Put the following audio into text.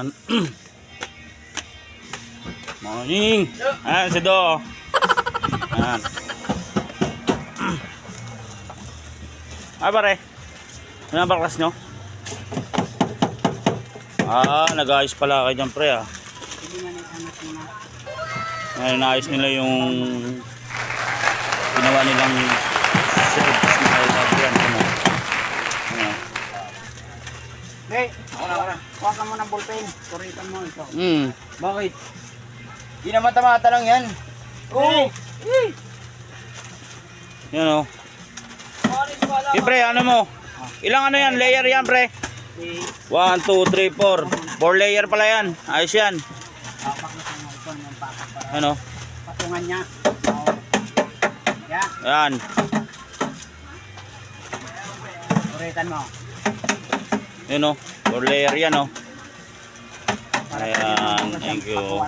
Ayan. Morning. Ayan si Do. Ayan. Ay pare. Ano ba class nyo? Ah, nag-ayos pala kayo dyan pre ah. Ngayon naayos nila yung ginawa nilang Hey, ako na. Huwag ka mo ng ballpen. Kuritan mo ito. Hmm. Bakit? Di na mata-mata lang yan. Oo. Yan o. Eh, pre, ano mo? Ilang ano yan? Layer yan, pre? 1, 2, 3, 4. 4 layer pala yan. Ayos yan. Ano? patungan niya. Yan, Yan. kuritan mo. Yun o. 4 layer yan o. Para Ayan, thank you.